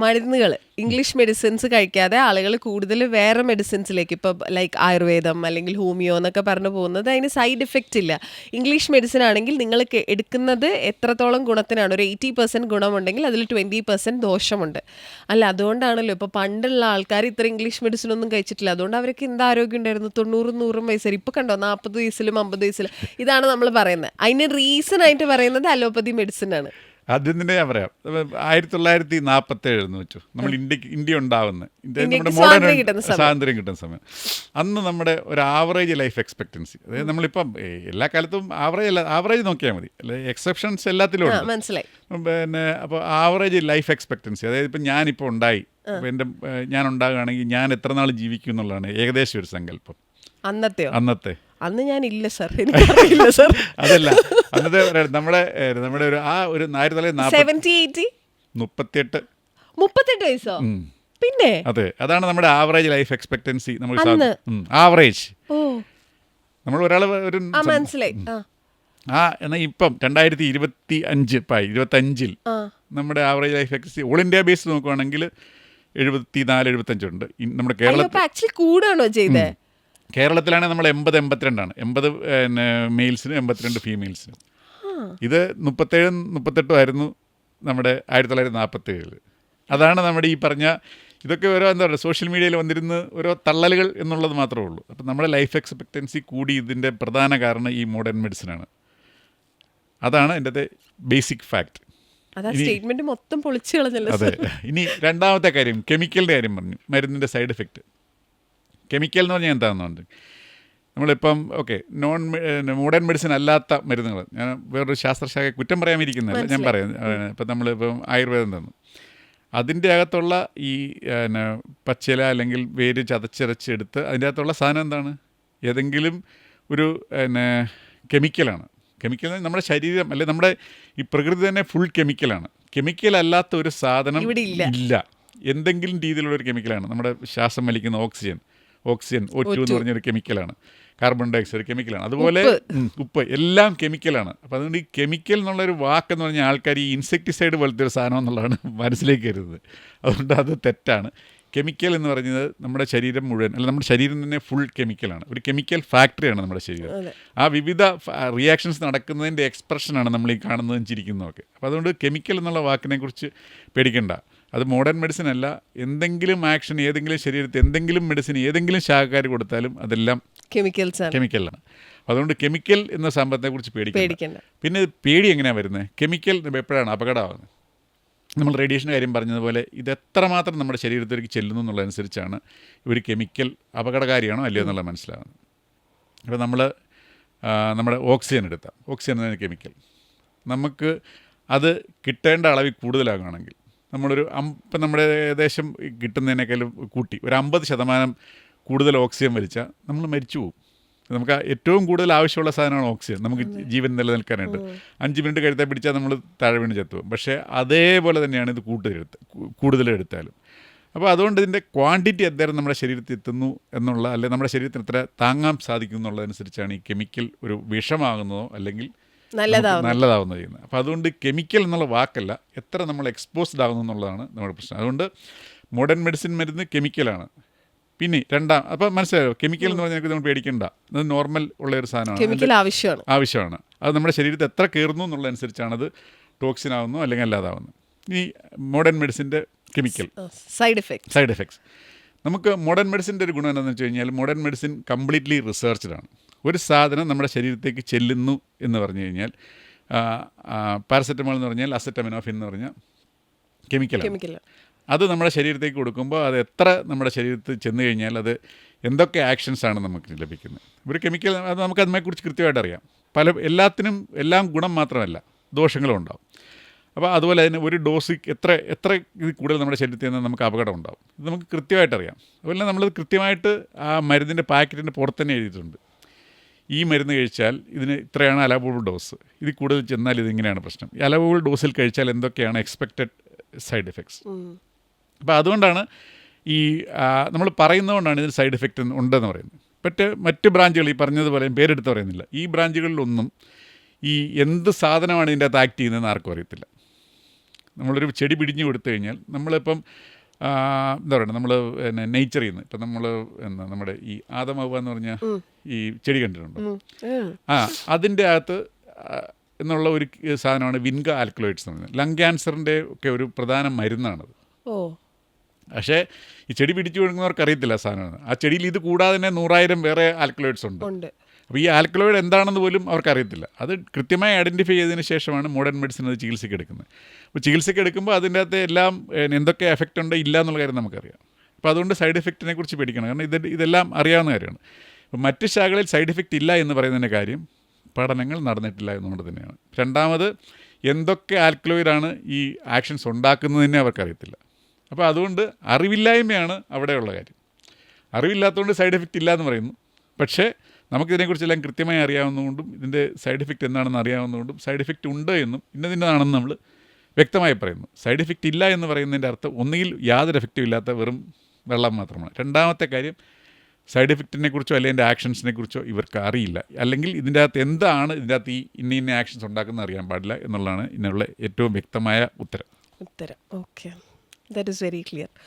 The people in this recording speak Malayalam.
മരുന്നുകൾ ഇംഗ്ലീഷ് മെഡിസിൻസ് കഴിക്കാതെ ആളുകൾ കൂടുതൽ വേറെ മെഡിസിൻസിലേക്ക് ഇപ്പോൾ ലൈക്ക് ആയുർവേദം അല്ലെങ്കിൽ ഹോമിയോ എന്നൊക്കെ പറഞ്ഞു പോകുന്നത് അതിന് സൈഡ് ഇഫക്റ്റ് ഇല്ല. ഇംഗ്ലീഷ് മെഡിസിൻ ആണെങ്കിൽ നിങ്ങൾ എടുക്കുന്നത് എത്രത്തോളം ഗുണത്തിനാണ്? ഒരു എയ്റ്റി പെർസെന്റ് ഗുണമുണ്ടെങ്കിൽ അതിൽ ട്വന്റി പെർസെന്റ് ദോഷമുണ്ട്. അല്ല അതുകൊണ്ടാണല്ലോ ഇപ്പോൾ പണ്ടുള്ള ആൾക്കാർ ഇത്ര ഇംഗ്ലീഷ് മെഡിസിൻ ഒന്നും കഴിച്ചിട്ടില്ല. അതുകൊണ്ട് അവർക്ക് എന്ത് ആരോഗ്യം ഉണ്ടായിരുന്നു? തൊണ്ണൂറും നൂറും വയസ്സ് ഇപ്പോൾ കണ്ടോ? നാൽപ്പത് വയസ്സിലും അമ്പത് വയസ്സിലും. ഇതാണ് നമ്മൾ പറയുന്നത്. അതിന് റീസൺ ആയിട്ട് പറയുന്നത് അലോപ്പതി മെഡിസിൻ ആണ്. ആദ്യം തന്നെ ഞാൻ പറയാം. ആയിരത്തി തൊള്ളായിരത്തി നാൽപ്പത്തി ഏഴ് എന്ന് വെച്ചു. നമ്മൾ ഇന്ത്യയ്ക്ക് ഇന്ത്യ ഉണ്ടാവുന്ന. ഇന്ത്യ നമ്മുടെ സ്വാതന്ത്ര്യം കിട്ടുന്ന മോഡേൺ സമയം. സ്വാതന്ത്ര്യം കിട്ടുന്ന സമയം. അന്ന് നമ്മുടെ ഒരു ആവറേജ് ലൈഫ് എക്സ്പെക്ടൻസി അതായത് നമ്മളിപ്പം എല്ലാ കാലത്തും ആവറേജ് അല്ല ആവറേജ് നോക്കിയാൽ മതി. അല്ലെ എക്സെപ്ഷൻസ് എല്ലാത്തിലും ഉണ്ട്. മനസ്സിലായി. പിന്നെ അപ്പോൾ ആവറേജ് ലൈഫ് എക്സ്പെക്ടൻസി അതായത് ഇപ്പം ഞാനിപ്പോൾ ഉണ്ടായി. അപ്പോൾ എന്റെ ഞാൻ ഉണ്ടാകുകയാണെങ്കിൽ ഞാൻ എത്ര നാൾ ജീവിക്കും എന്നുള്ളതാണ് ഏകദേശം ഒരു സങ്കല്പം. അന്നത്തെ അന്നത്തെ. അന്ന് ഞാൻ ഇല്ല സർ എനിക്കറിയില്ല സർ അതല്ല. അന്നത്തെ നമ്മുടെ നമ്മുടെ ഒരു ആ ഒരു ആയിരത്തി തൊള്ളായിരത്തി മുപ്പത്തിയെട്ട് മുപ്പത്തെട്ട്. വയസ്സോ? പിന്നെ? അതെ അതാണ് നമ്മുടെ ആവറേജ് ലൈഫ് എക്സ്പെക്ടൻസി നമ്മൾ അന്ന്? ആവറേജ് നമ്മൾ ഒരാൾ ഒരു ആ മനസ്സിലായി. ആ. എന്നാൽ ഇപ്പം രണ്ടായിരത്തി ഇരുപത്തി അഞ്ച് ഇപ്പം ഇരുപത്തഞ്ചിൽ നമ്മുടെ average life expectancy all India base നോക്കുവാണെങ്കിൽ എഴുപത്തി നാല് എഴുപത്തഞ്ചുണ്ട് നമ്മുടെ കേരളത്തിൽ കൂടുകയാണോ ആക്ച്വലി കൂടാണോ ചെയ്തേ? കേരളത്തിലാണെങ്കിൽ നമ്മൾ എൺപത് എൺപത്തിരണ്ടാണ്. എൺപത് പിന്നെ മെയിൽസിന് എൺപത്തിരണ്ട് ഫീമെയിൽസിന്. ഇത് മുപ്പത്തേഴും മുപ്പത്തെട്ടും ആയിരുന്നു നമ്മുടെ ആയിരത്തി തൊള്ളായിരത്തി നാൽപ്പത്തി ഏഴിൽ അതാണ് നമ്മുടെ ഈ പറഞ്ഞ ഇതൊക്കെ ഓരോ എന്താ പറയുക സോഷ്യൽ മീഡിയയിൽ വന്നിരുന്ന് ഓരോ തള്ളലുകൾ എന്നുള്ളത് മാത്രമേ ഉള്ളൂ. അപ്പം നമ്മുടെ ലൈഫ് എക്സ്പെക്റ്റൻസി കൂടി ഇതിന്റെ പ്രധാന കാരണം ഈ മോഡേൺ മെഡിസിനാണ്. അതാണ് എന്റെ ബേസിക് ഫാക്ട്. അതാ സ്റ്റേറ്റ്മെന്റ് മൊത്തം പൊളിച്ചു കളഞ്ഞല്ലോ. അതെ. ഇനി രണ്ടാമത്തെ കാര്യം കെമിക്കലിന്റെ കാര്യം പറഞ്ഞു മരുന്നിന്റെ സൈഡ് എഫക്റ്റ് കെമിക്കൽ എന്ന് പറഞ്ഞാൽ എന്താണെന്നുണ്ട് നമ്മളിപ്പം ഓക്കെ നോൺ മോഡേൺ മെഡിസിൻ അല്ലാത്ത മരുന്നുകൾ ഞാൻ വേറൊരു ശാസ്ത്രശാഖയെ കുറ്റം പറയാമിരിക്കുന്നില്ല ഞാൻ പറയാം. ഇപ്പം നമ്മളിപ്പം ആയുർവേദം തന്നു. അതിന്റെ അകത്തുള്ള ഈ പിന്നെ പച്ചില അല്ലെങ്കിൽ വേര് ചതച്ചരച്ചെടുത്ത് അതിന്റെ അകത്തുള്ള സാധനം എന്താണ്? ഏതെങ്കിലും ഒരു പിന്നെ കെമിക്കലാണ്. കെമിക്കൽ നമ്മുടെ ശരീരം അല്ലെ നമ്മുടെ ഈ പ്രകൃതി തന്നെ ഫുൾ കെമിക്കലാണ് കെമിക്കൽ അല്ലാത്ത ഒരു സാധനം. ഇല്ല. എന്തെങ്കിലും രീതിയിലുള്ള ഒരു കെമിക്കലാണ് നമ്മുടെ ശ്വാസം വലിക്കുന്ന ഓക്സിജൻ ഓക്സിജൻ ഒ ടു എന്ന് പറഞ്ഞൊരു കെമിക്കലാണ് കാർബൺ ഡയോക്സൈഡ് കെമിക്കലാണ് അതുപോലെ ഉപ്പ്. എല്ലാം കെമിക്കലാണ് അപ്പോൾ അതുകൊണ്ട് ഈ കെമിക്കൽ എന്നുള്ളൊരു വാക്കെന്ന് പറഞ്ഞാൽ ആൾക്കാർ ഈ ഇൻസെക്ടിസൈഡ് പോലത്തെ ഒരു സാധനം എന്നുള്ളതാണ് മനസ്സിലേക്ക് വരുന്നത്. അതുകൊണ്ട് അത് തെറ്റാണ്. കെമിക്കൽ എന്ന് പറയുന്നത് നമ്മുടെ ശരീരം മുഴുവൻ അല്ല നമ്മുടെ ശരീരം തന്നെ ഫുൾ കെമിക്കലാണ് ഒരു കെമിക്കൽ ഫാക്ടറിയാണ് നമ്മുടെ ശരീരം. ആ വിവിധ റിയാക്ഷൻസ് നടക്കുന്നതിന്റെ എക്സ്പ്രഷനാണ് നമ്മൾ ഈ കാണുന്നതും ചിരിക്കുന്നതൊക്കെ അപ്പോൾ അതുകൊണ്ട് കെമിക്കൽ എന്നുള്ള വാക്കിനെക്കുറിച്ച് പേടിക്കണ്ട. അത് മോഡേൺ മെഡിസിൻ അല്ല. എന്തെങ്കിലും ആക്ഷൻ ഏതെങ്കിലും ശരീരത്തിൽ എന്തെങ്കിലും മെഡിസിൻ ഏതെങ്കിലും ശാഖക്കാർ കൊടുത്താലും അതെല്ലാം കെമിക്കൽസ് കെമിക്കലാണ് അതുകൊണ്ട് കെമിക്കൽ എന്ന സംഭവത്തെക്കുറിച്ച് പേടിക്കണ്ട. പേടിക്കണ്ട. പിന്നെ പേടി എങ്ങനെയാണ് വരുന്നത് കെമിക്കൽ എപ്പോഴാണ് അപകടമാകുന്നത് നമ്മൾ റേഡിയേഷൻ കാര്യം പറഞ്ഞതുപോലെ ഇത് എത്രമാത്രം നമ്മുടെ ശരീരത്തിലേക്ക് ചെല്ലുന്നു എന്നുള്ളതനുസരിച്ചാണ് ഒരു കെമിക്കൽ അപകടകാരിയാണോ അല്ലയോ എന്നുള്ളത് മനസ്സിലാകുന്നത് അപ്പോൾ നമ്മൾ നമ്മുടെ ഓക്സിജൻ എടുത്താൽ ഓക്സിജൻ എന്ന കെമിക്കൽ നമുക്ക് അത് കിട്ടേണ്ട അളവിൽ കൂടുതലാകുകയാണെങ്കിൽ നമ്മളൊരു അം ഇപ്പം നമ്മുടെ ഏകദേശം കിട്ടുന്നതിനേക്കാളും കൂട്ടി. ഒരു അമ്പത് ശതമാനം കൂടുതൽ ഓക്സിജൻ വലിച്ചാൽ നമ്മൾ മരിച്ചു പോകും നമുക്ക് ഏറ്റവും കൂടുതൽ ആവശ്യമുള്ള സാധനമാണ് ഓക്സിജൻ. നമുക്ക് ജീവൻ നിലനിൽക്കാനായിട്ട്. അഞ്ച് മിനിറ്റ് കഴുത്താൽ പിടിച്ചാൽ നമ്മൾ താഴെ വീണ് ചത്തുപോകും. പക്ഷേ അതേപോലെ തന്നെയാണ് ഇത് കൂടുതലെടുത്ത് കൂടുതലെടുത്താലും അപ്പോൾ അതുകൊണ്ട് ഇതിന്റെ ക്വാണ്ടിറ്റി എന്തേരം നമ്മുടെ ശരീരത്തിൽ എത്തുന്നു എന്നുള്ള അല്ലെങ്കിൽ നമ്മുടെ ശരീരത്തിന് എത്ര താങ്ങാൻ സാധിക്കുന്നു എന്നുള്ളതനുസരിച്ചാണ് ഈ കെമിക്കൽ ഒരു വിഷമാകുന്നതോ അല്ലെങ്കിൽ നല്ലതാവും നല്ലതാവുന്ന ചെയ്യുന്നത് അപ്പോൾ അതുകൊണ്ട് കെമിക്കൽ എന്നുള്ള വാക്കല്ല എത്ര നമ്മൾ എക്സ്പോസ്ഡ് ആകുന്നു എന്നുള്ളതാണ് നമ്മുടെ പ്രശ്നം. അതുകൊണ്ട് മോഡേൺ മെഡിസിൻ മരുന്ന് കെമിക്കലാണ്. പിന്നെ രണ്ടാം അപ്പം മനസ്സിലായോ? കെമിക്കൽ എന്ന് പറഞ്ഞാൽ നമ്മൾ പേടിക്കണ്ട. അത് നോർമൽ ഉള്ള ഒരു സാധനമാണ്. കെമിക്കൽ ആവശ്യമാണ്. ആവശ്യമാണ്. അത് നമ്മുടെ ശരീരത്തിൽ എത്ര കയറുന്നു എന്നുള്ളതനുസരിച്ചാണ് അത് ടോക്സിൻ ആവുന്നു അല്ലെങ്കിൽ അല്ലാതാവുന്നു. ഈ modern മെഡിസിന്റെ chemical. Side effect side effects നമുക്ക് മോഡേൺ മെഡിസിന്റെ ഒരു ഗുണം എന്താണെന്ന് വെച്ച് കഴിഞ്ഞാൽ മോഡേൺ മെഡിസിൻ കംപ്ലീറ്റ്ലി റിസർച്ച്ഡ് ആണ്. ഒരു സാധനം നമ്മുടെ ശരീരത്തേക്ക് ചെല്ലുന്നു എന്ന് പറഞ്ഞു കഴിഞ്ഞാൽ പാരസെറ്റമോൾ എന്ന് പറഞ്ഞാൽ അസെറ്റമിനോഫിൻ എന്ന് പറഞ്ഞാൽ കെമിക്കലാണ്. കെമിക്കൽ അത് നമ്മുടെ ശരീരത്തേക്ക് കൊടുക്കുമ്പോൾ അത് എത്ര നമ്മുടെ ശരീരത്തിൽ ചെന്ന് കഴിഞ്ഞാൽ അത് എന്തൊക്കെ ആക്ഷൻസ് ആണ് നമുക്ക് ലഭിക്കുന്നത്. ഒരു കെമിക്കൽ അത് നമുക്ക് അതിനെക്കുറിച്ച് കൃത്യമായിട്ട് അറിയാം. പല എല്ലാത്തിനും എല്ലാം ഗുണം മാത്രമല്ല ദോഷങ്ങളും ഉണ്ടാവും. അപ്പോൾ അതുപോലെ അതിന് ഒരു ഡോസ് എത്ര എത്ര ഇത് കൂടുതൽ നമ്മുടെ ശരീരത്തിൽ നിന്ന് നമുക്ക് അപകടം ഉണ്ടാവും. ഇത് നമുക്ക് കൃത്യമായിട്ട് അറിയാം. അതുപോലെ നമ്മൾ കൃത്യമായിട്ട് ആ മരുന്നിന്റെ പാക്കറ്റിന്റെ പുറത്ത് തന്നെ എഴുതിയിട്ടുണ്ട്. ഈ മരുന്ന് കഴിച്ചാൽ ഇതിന് ഇത്രയാണ് അലവബിൾ ഡോസ് ഇത് കൂടുതൽ ചെന്നാൽ ഇതിങ്ങനെയാണ് പ്രശ്നം. ഈ അലവബിൾ ഡോസിൽ കഴിച്ചാൽ എന്തൊക്കെയാണ് എക്സ്പെക്റ്റഡ് സൈഡ് എഫക്ട്സ് അപ്പോൾ അതുകൊണ്ടാണ് ഈ നമ്മൾ പറയുന്നതുകൊണ്ടാണ് ഇതിന് സൈഡ് എഫക്റ്റ് ഉണ്ടെന്ന് പറയുന്നത്. മറ്റ് മറ്റ് ബ്രാഞ്ചുകൾ ഈ പറഞ്ഞതുപോലെ പേരെടുത്ത് പറയുന്നില്ല. ഈ ബ്രാഞ്ചുകളിലൊന്നും ഈ എന്ത് സാധനമാണ് ഇതിന്റെ അകത്ത് ആക്ട് ചെയ്യുന്നതെന്ന് ആർക്കും അറിയത്തില്ല. നമ്മളൊരു ചെടി പിടിഞ്ഞു കൊടുത്തു കഴിഞ്ഞാൽ നമ്മളിപ്പം എന്താ പറയുക നമ്മൾ പിന്നെ നേച്ചറിൽ നിന്ന് ഇപ്പം നമ്മൾ എന്താ നമ്മുടെ ഈ ആദമവ എന്ന് പറഞ്ഞ ഈ ചെടി കണ്ടിട്ടുണ്ടോ. ആ. അതിന്റെ അകത്ത് എന്നുള്ള ഒരു സാധനമാണ് വിൻഗ ആൽക്കലോയിഡ്സ് എന്ന് പറയുന്നത്. ലങ് ക്യാൻസറിന്റെ ഒക്കെ ഒരു പ്രധാന മരുന്നാണത്. ഓ. പക്ഷേ ഈ ചെടി പിടിച്ചു കൊടുക്കുന്നവർക്ക് അറിയത്തില്ല സാധനമാണ് ആ ചെടിയിൽ ഇത് കൂടാതെ തന്നെ നൂറായിരം വേറെ ആൽക്കലോയിഡ്സ് ഉണ്ട്. അപ്പോൾ ഈ ആൽക്കലോയിഡ് എന്താണെന്ന് പോലും അവർക്കറിയത്തില്ല. അത് കൃത്യമായി ഐഡന്റിഫൈ ചെയ്തതിന് ശേഷമാണ് മോഡേൺ മെഡിസിൻ അത് ചികിത്സയ്ക്ക് എടുക്കുന്നത്. അപ്പോൾ ചികിത്സയ്ക്ക് എടുക്കുമ്പോൾ അതിന്റെ അകത്ത് എല്ലാം എന്തൊക്കെ എഫക്റ്റ് ഉണ്ട് ഇല്ല എന്നുള്ള കാര്യം നമുക്കറിയാം. അപ്പോൾ അതുകൊണ്ട് സൈഡ് എഫക്റ്റിനെ കുറിച്ച് പേടിക്കണം. കാരണം ഇത് ഇതെല്ലാം അറിയാവുന്ന കാര്യമാണ്. അപ്പോൾ മറ്റ് ശാഖകളിൽ സൈഡ് എഫക്റ്റ് ഇല്ല എന്ന് പറയുന്നതിന്റെ കാര്യം പഠനങ്ങൾ നടന്നിട്ടില്ല എന്നുകൊണ്ട് തന്നെയാണ്. രണ്ടാമത് എന്തൊക്കെ ആൽക്കലോയിഡാണ് ഈ ആക്ഷൻസ് ഉണ്ടാക്കുന്നതിനെ അവർക്കറിയത്തില്ല. അപ്പോൾ അതുകൊണ്ട് അറിവില്ലായ്മയാണ് അവിടെയുള്ള കാര്യം. അറിവില്ലാത്തതുകൊണ്ട് സൈഡ് എഫക്റ്റ് ഇല്ല എന്ന് പറയുന്നു. പക്ഷേ നമുക്കിതിനെക്കുറിച്ചെല്ലാം കൃത്യമായി അറിയാവുന്നതുകൊണ്ടും ഇതിന്റെ സൈഡ് ഇഫക്റ്റ് എന്താണെന്ന് അറിയാവുന്നതുകൊണ്ടും സൈഡ് ഇഫക്റ്റ് ഉണ്ട് എന്നും ഇന്നതിന്റെതാണെന്ന് നമ്മൾ വ്യക്തമായി പറയുന്നു. സൈഡ് ഇഫക്റ്റ് ഇല്ല എന്ന് പറയുന്നതിന്റെ അർത്ഥം ഒന്നുകിൽ യാതൊരു എഫക്റ്റും ഇല്ലാത്ത വെറും വെള്ളം മാത്രമാണ്. രണ്ടാമത്തെ കാര്യം സൈഡ് എഫക്റ്റിനെ കുറിച്ചോ അല്ലെങ്കിൽ എന്റെ ആക്ഷൻസിനെ കുറിച്ചോ ഇവർക്ക് അറിയില്ല. അല്ലെങ്കിൽ ഇതിന്റെ അകത്ത് എന്താണ് ഇതിന്റെ അകത്ത് ഈ ഇന്ന ഇന്ന ആക്ഷൻസ് ഉണ്ടാക്കുന്നത് അറിയാൻ പാടില്ല എന്നുള്ളതാണ് ഇന്നുള്ള ഏറ്റവും വ്യക്തമായ ഉത്തരം. ഉത്തരം. Okay. That is very clear